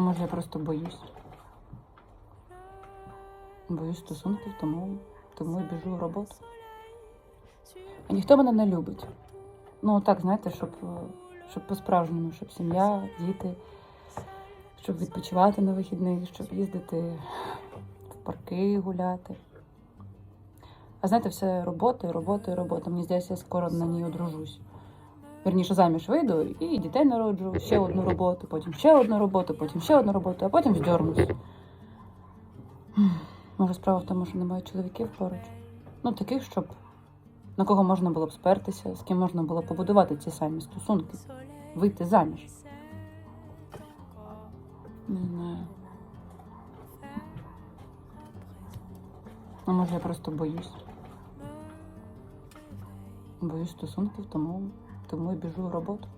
Ну, може, я просто боюсь. Боюсь стосунків, тому, тому і біжу в роботу. А ніхто мене не любить. Ну, так, знаєте, щоб, щоб по-справжньому, щоб сім'я, діти, щоб відпочивати на вихідних, щоб їздити в парки гуляти. А знаєте, все робота, робота, і робота. Мені здається, я скоро на ній одружусь. Вірніше, заміж вийду і дітей народжу, ще одну роботу, потім ще одну роботу, потім ще одну роботу, а потім здьорнусь. Може, справа в тому, що немає чоловіків поруч. Ну, таких, щоб на кого можна було б спертися, з ким можна було побудувати ці самі стосунки, вийти заміж. Не знаю. А може, я просто боюсь. Боюсь стосунків, тому, тому і біжу в роботу.